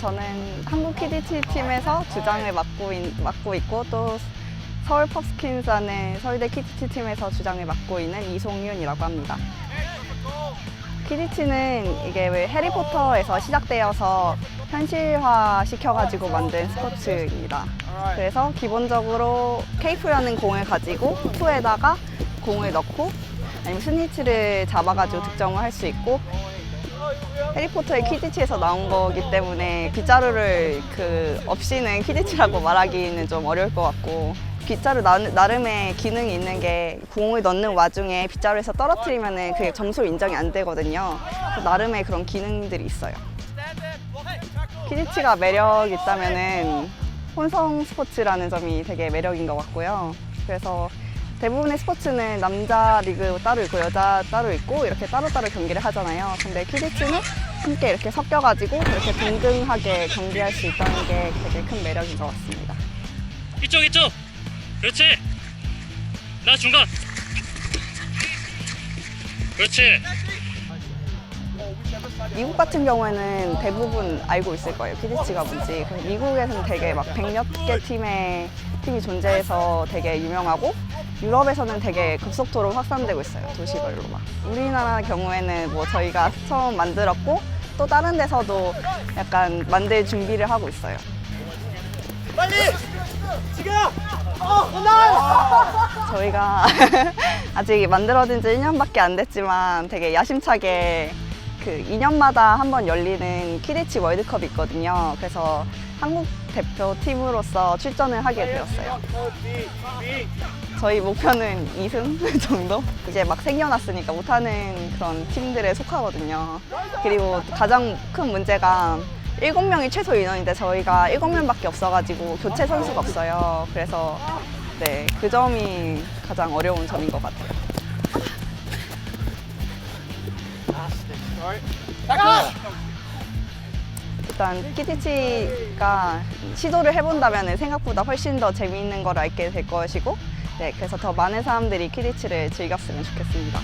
저는 한국 키디치 팀에서 주장을 맡고, 있, 맡고 있고 또 서울 펍스킨스라는 서울대 키디치 팀에서 주장을 맡고 있는 이송윤이라고 합니다. 키디치는 이게 왜 해리포터에서 시작되어서 현실화 시켜가지고 만든 스포츠입니다. 그래서 기본적으로 케이프라는 공을 가지고 후에다가 공을 넣고 아니면 스니치를 잡아가지고 득점을 할 수 있고 해리포터의 키디치에서 나온 거기 때문에 빗자루를 그 없이는 키디치라고 말하기는 좀 어려울 것 같고 빗자루 나, 나름의 기능이 있는 게 공을 넣는 와중에 빗자루에서 떨어뜨리면은 그게 점수로 인정이 안 되거든요. 나름의 그런 기능들이 있어요. 키디치가 매력 있다면은 혼성 스포츠라는 점이 되게 매력인 것 같고요. 그래서 대부분의 스포츠는 남자 리그 따로 있고 여자 따로 있고 이렇게 따로따로 경기를 하잖아요. 근데 키디치는 함께 이렇게 섞여가지고 이렇게 동등하게 경기할 수 있다는 게 되게 큰 매력인 것 같습니다. 이쪽 이쪽 그렇지 나 중간 그렇지 미국 같은 경우에는 대부분 알고 있을 거예요. 키디치가 뭔지. 미국에서는 되게 막 백몇 개 팀의 팀이 존재해서 되게 유명하고 유럽에서는 되게 급속도로 확산되고 있어요. 도시별로 막. 우리나라 경우에는 뭐 저희가 처음 만들었고 또 다른 데서도 약간 만들 준비를 하고 있어요. 빨리! 지금! 저희가 아직 만들어진 지 1년밖에 안 됐지만 되게 야심차게 그 2년마다 한 번 열리는 키디치 월드컵이 있거든요. 그래서 한국 대표팀으로서 출전을 하게 되었어요. 저희 목표는 2승 정도? 이제 막 생겨났으니까 못하는 그런 팀들에 속하거든요. 그리고 가장 큰 문제가 7명이 최소 인원인데 저희가 7명밖에 없어가지고 교체 선수가 없어요. 그래서 네, 그 점이 가장 어려운 점인 것 같아요. 일단 키티치가 시도를 해본다면 생각보다 훨씬 더 재미있는 걸 알게 될 것이고 네, 그래서 더 많은 사람들이 키티치를 즐겼으면 좋겠습니다.